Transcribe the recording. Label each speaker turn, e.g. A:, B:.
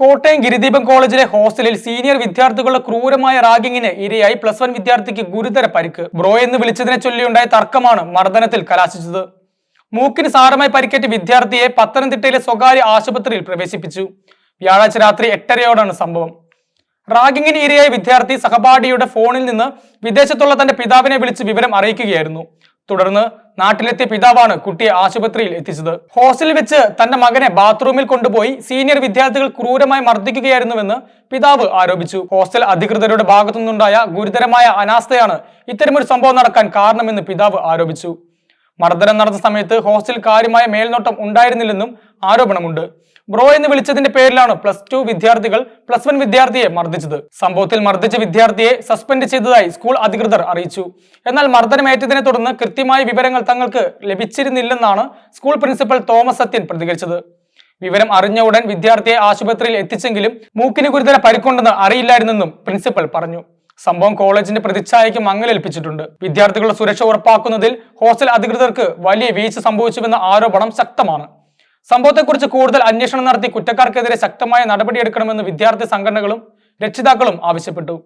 A: കോട്ടയം ഗിരിദീപം കോളേജിലെ ഹോസ്റ്റലിൽ സീനിയർ വിദ്യാർത്ഥികളുടെ ക്രൂരമായ റാഗിങ്ങിന് ഇരയായി പ്ലസ് വൺ വിദ്യാർത്ഥിക്ക് ഗുരുതര പരിക്ക്. ബ്രോ എന്ന് വിളിച്ചതിനെ ചൊല്ലിയുണ്ടായ തർക്കമാണ് മർദ്ദനത്തിൽ കലാശിച്ചത്. മൂക്കിന് സാരമായി പരിക്കേറ്റ വിദ്യാർത്ഥിയെ പത്തനംതിട്ടയിലെ സ്വകാര്യ ആശുപത്രിയിൽ പ്രവേശിപ്പിച്ചു. വ്യാഴാഴ്ച രാത്രി എട്ടരയോടാണ് സംഭവം. റാഗിങ്ങിന് ഇരയായ വിദ്യാർത്ഥി സഹപാഠിയുടെ ഫോണിൽ നിന്ന് വിദേശത്തുള്ള തന്റെ പിതാവിനെ വിളിച്ച് വിവരം അറിയിക്കുകയായിരുന്നു. തുടർന്ന് നാട്ടിലെത്തിയ പിതാവാണ് കുട്ടിയെ ആശുപത്രിയിൽ എത്തിച്ചത്. ഹോസ്റ്റലിൽ വെച്ച് തന്റെ മകനെ ബാത്റൂമിൽ കൊണ്ടുപോയി സീനിയർ വിദ്യാർത്ഥികൾ ക്രൂരമായി മർദ്ദിക്കുകയായിരുന്നുവെന്ന് പിതാവ് ആരോപിച്ചു. ഹോസ്റ്റൽ അധികൃതരുടെ ഭാഗത്തുനിന്നുണ്ടായ ഗുരുതരമായ അനാസ്ഥയാണ് ഇത്തരമൊരു സംഭവം നടക്കാൻ കാരണമെന്ന് പിതാവ് ആരോപിച്ചു. മർദ്ദനം നടന്ന സമയത്ത് ഹോസ്റ്റൽ കാര്യമായ മേൽനോട്ടം ഉണ്ടായിരുന്നില്ലെന്നും ആരോപണമുണ്ട്. ബ്രോ എന്ന് വിളിച്ചതിന്റെ പേരിലാണ് പ്ലസ് ടു വിദ്യാർത്ഥികൾ പ്ലസ് വൺ വിദ്യാർത്ഥിയെ മർദ്ദിച്ചത്. സംഭവത്തിൽ മർദ്ദിച്ച വിദ്യാർത്ഥിയെ സസ്പെൻഡ് ചെയ്തതായി സ്കൂൾ അധികൃതർ അറിയിച്ചു. എന്നാൽ മർദ്ദനമേറ്റതിനെ തുടർന്ന് കൃത്യമായ വിവരങ്ങൾ തങ്ങൾക്ക് ലഭിച്ചിരുന്നില്ലെന്നാണ് സ്കൂൾ പ്രിൻസിപ്പൽ തോമസ് സത്യൻ പ്രതികരിച്ചത്. വിവരം അറിഞ്ഞ ഉടൻ വിദ്യാർത്ഥിയെ ആശുപത്രിയിൽ എത്തിച്ചെങ്കിലും മൂക്കിന് ഗുരുതര പരിക്കുണ്ടെന്ന് അറിയില്ലായിരുന്നെന്നും പ്രിൻസിപ്പൽ പറഞ്ഞു. സംഭവം കോളേജിന്റെ പ്രതിച്ഛായയ്ക്ക് മങ്ങലേൽപ്പിച്ചിട്ടുണ്ട്. വിദ്യാർത്ഥികളുടെ സുരക്ഷ ഉറപ്പാക്കുന്നതിൽ ഹോസ്റ്റൽ അധികൃതർക്ക് വലിയ വീഴ്ച സംഭവിച്ചുവെന്ന ആരോപണം ശക്തമാണ്. സംഭവത്തെക്കുറിച്ച് കൂടുതൽ അന്വേഷണം നടത്തി കുറ്റക്കാർക്കെതിരെ ശക്തമായ നടപടിയെടുക്കണമെന്ന് വിദ്യാർത്ഥി സംഘടനകളും രക്ഷിതാക്കളും ആവശ്യപ്പെട്ടു.